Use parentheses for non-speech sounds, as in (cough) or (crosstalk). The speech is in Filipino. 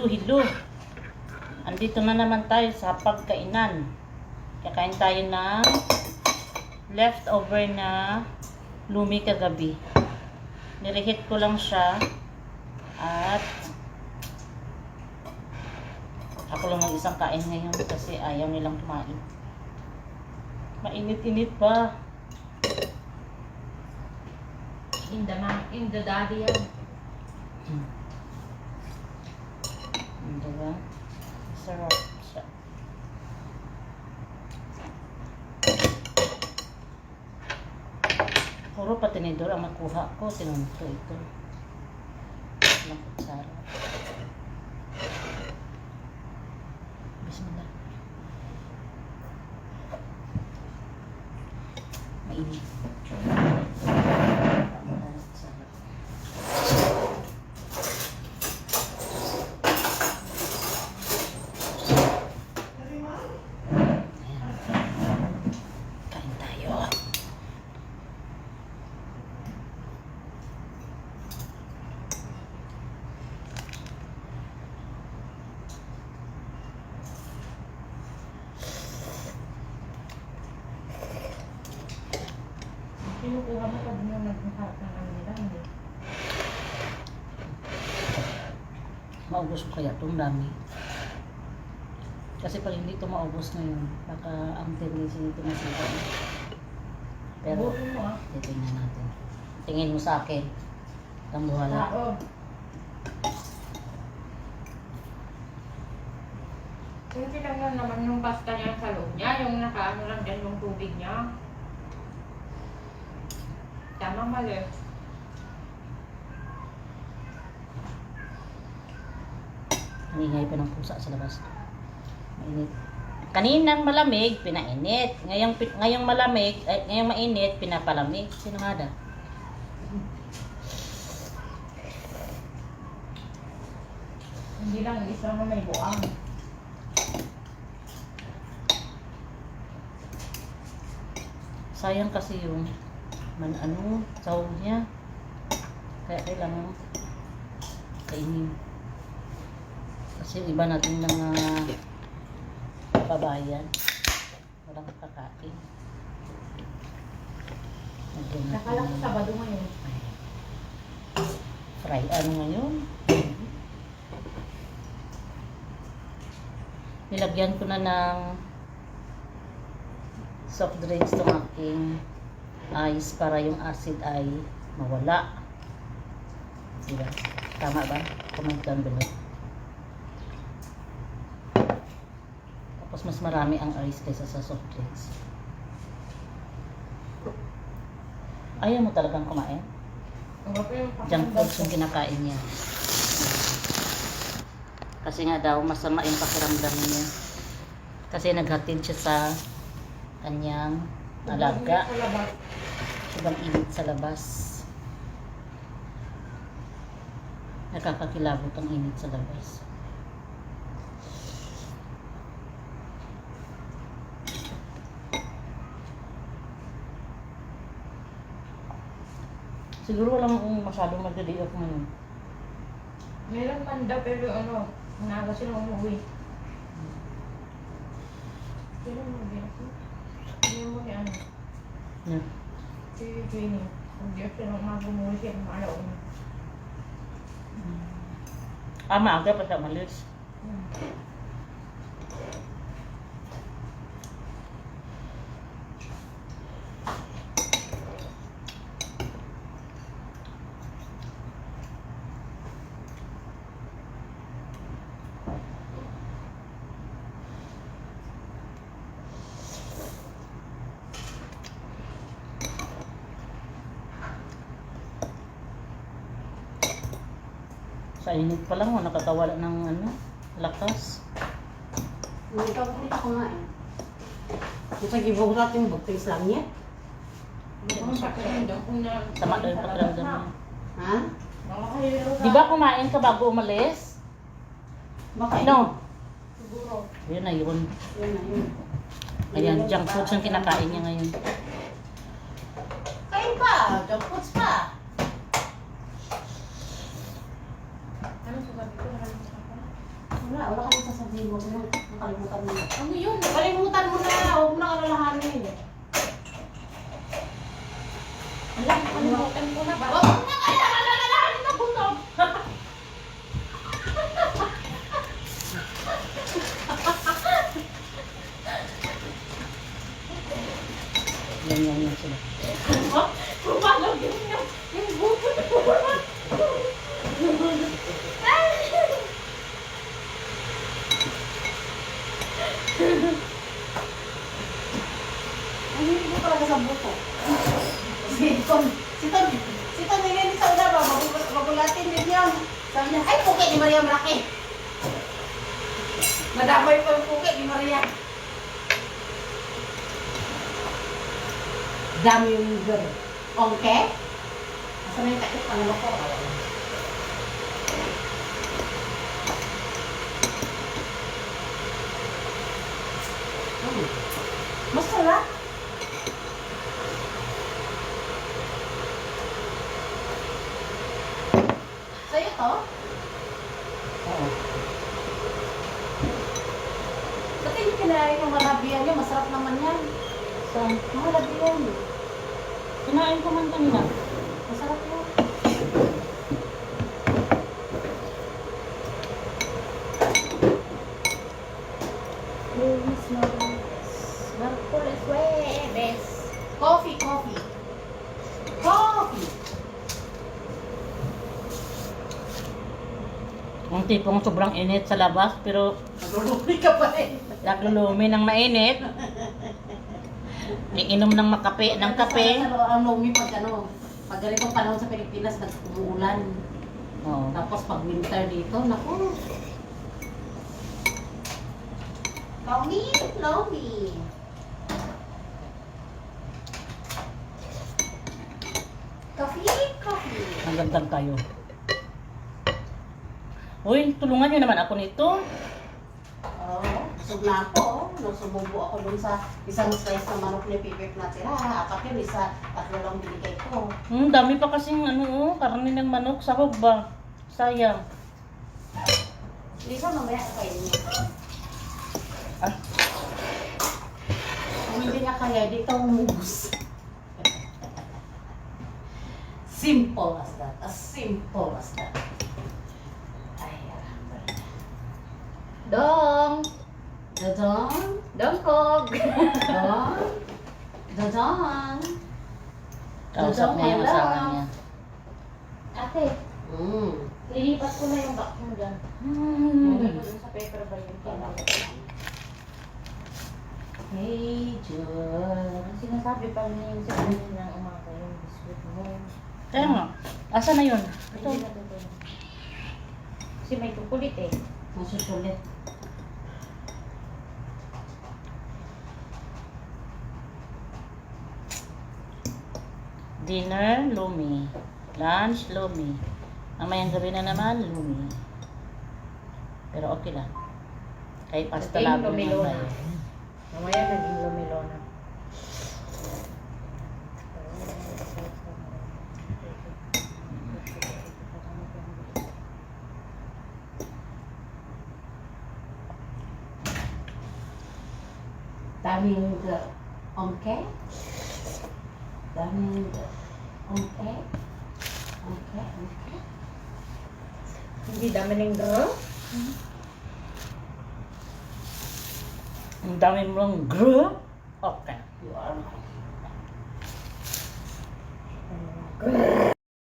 Hello. Andito na naman tayo sa pagkainan. Kakain tayo ng leftover na lumi kagabi. Nirehit ko lang siya at ako lang ng isang kain ngayon kasi ayaw nilang kumain. Mainit-init pa. In the in the daddy yan. Hmm. Diba? Sarap siya. Puro pa tinidor ang nakuha ko. Tinunto ito. Ng kutsara. Bismillah. Mainit. Sarap. Ayan. Kain tayo. Kinukuha mo pag mo nagmukha ng ano nila, hindi. Maubos ko kaya itong dami. Kasi pag hindi ito maubos ngayon, baka ang tendency nito masira. Pero, ah. titingnan natin. Tingin mo sa akin. Tambuhala. Tao. Kung tinanggal naman yung pasta niya sa loob niya, yung nakaano lang dyan yung tubig niya. Tama mali. Naningay pa ng pusa sa labas. Mainit. Kaninang malamig, pinainit. Ngayong, ngayong malamig, ay, ngayong mainit, pinapalamig. Sino nga da? Hindi lang isa na may buang. Sayang kasi yung man ano, sahog niya. Kaya kailangan kainin. Kasi yung iba natin mga kababayan, walang kakain. Nakala ko Sabado ngayon. fry ano ngayon. Nilagyan ko na ng soft drinks itong aking ice para yung acid ay mawala. Diba? Tama ba? Comment down below. Tapos mas marami ang ice kaysa sa soft drinks. Ayaw mo talagang kumain? Junk foods yung kinakain niya. Kasi nga daw, masama yung pakiramdam niya. Kasi naghatid siya sa kanyang alaga. Sobrang init sa labas. Nakakakilabot ang init sa labas. Siguro walang masyadong madali ako ngayon. Meron man daw pero ano, unaga sila umuwi. Pero mo biyak mo. Hindi mo ni ano, Yeah. si Jenny. Kung di sila umaga umuwi siya, maalaw na. Ah, maaga pa siya malis. Hmm. Sa init pa lang, oh, nakakawala ng ano, lakas. Nagkakakulit ako nga eh. Kung sa gibong natin bugtis lang niya. Sama daw yung pakiramdam niya. Ha? Di ba kumain ka bago umalis? Baka No. Siguro. Yun na yun. Yun na yun. Ayan, junk foods yung kinakain niya ngayon. Kain pa! Junk foods Вот, Maria malaki. Madamay pa yung puki ni Maria. Dami yung girl. Okay? Asa na yung takip? Ano ko? Hmm. Masarap. Sa'yo to? Oo. Ba't hindi kinain yung malabihan niya? Masarap naman yan. Saan? Malabihan. Kinain ko man kanina. Masarap yan. Lunes, Martes, Martes, Jueves. Coffee, coffee. Coffee! Ang tipong sobrang init sa labas, pero Naglulupi ka pa rin. naglulumi ng mainit. Iinom ng makape, ng kape. Ang lumi pag ano, pag ganitong panahon sa Pilipinas, nag-umuulan. Oo. Tapos pag winter dito, naku. Lomi, lomi. Coffee, coffee. Ang gandang tayo. Uy, tulungan nyo naman ako nito. Oo, busog na ako. oh. Nung sumubo ako dun sa isang slice na manok ni Pipip na tira. Apat yun, isa, tatlo lang binigay ko. Hmm, dami pa kasing ano, oh, karne ng manok. Sahog ba? Sayang. Lisa, mamaya kainin niya. Ah. Kung hindi niya kaya, dito umubos. (laughs) simple as that. As simple as that. Dodong? Dongkog! Dodong? Dodong? Kausap niya yung asawa niya. Ate, Mm. lilipat ko na yung box mo dyan. Hmm. Dun sa paper yung kailangan. Hey, Jor. Ang sinasabi pa niya yung sa kanila ng umaga yung biscuit mo. Kaya nga. Asa na yun? Ito. Kasi may kukulit eh. Masusulit. Dinner, lumi. Lunch, lumi. Mamayang gabi na naman, lumi. Pero okay lang. Kahit pasta Naging labo lumilo naman na. tayo. Mamaya naging lumilo na. Daming uh, ongke. Daming uh, Okay. Okay, okay. Hindi dami ng grow. Ang dami mong grow. Okay. You are right.